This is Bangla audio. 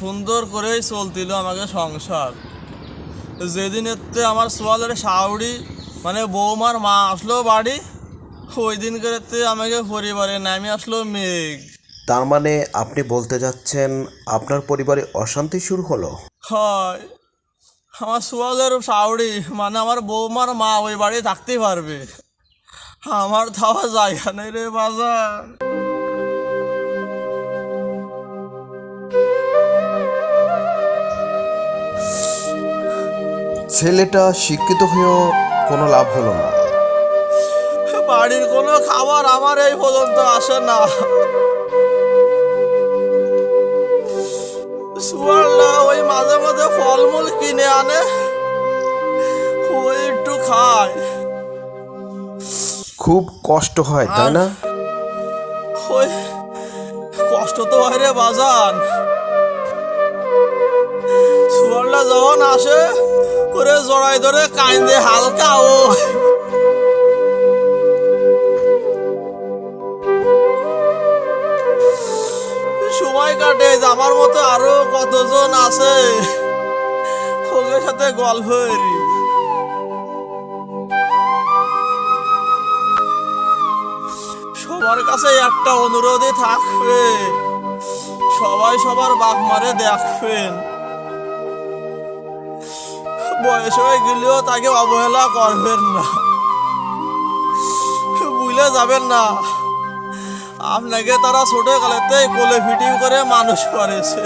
সুন্দর করেই চলছিল আমাকে সংসার। যেদিনেতে আমার সোয়ালের শাউড়ি মানে বৌমার মা আসলো বাড়ি ওই দিন করেতে আমাকে পরিবারে নামে আসলো মেঘ। তার মানে আপনি বলতে যাচ্ছেন আপনার পরিবারে অশান্তি শুরু হলো? হয়। আমার সোয়ালের শাউড়ি মানে আমার বৌমার মা ওই বাড়ি থাকতেই পারবে। আমার থাওয়া জায়গা নেই রে বাজার। ছেলেটা শিক্ষিত হয়েও কোনো লাভ হলো না। বাড়ির কোনো খাবার আমার এই পর্যন্ত আসে না। সুয়ারলা ওই মাঝে মাঝে ফলমূল কিনে আনে। ওই একটু খায়। খুব কষ্ট হয় তাই না? ওই কষ্ট তো হয় রে বাজান। সুয়ারলা যখন আসে জড়াই ধরে কাইন্দে হালকা ও। সময় কাটে আমার মতো আরও কতজন আছে? ওদের সাথে গল্প সবার কাছে একটা অনুরোধই থাকবে, সবাই সবার বাপ মারে দেখবেন। বয়স হয়ে গেলেও তাকে অবহেলা করবেন না। বুঝলে যাবেন না। আপনাকে তারা ছোট কালেতেই কোলে ফিটিং করে মানুষ করেছে।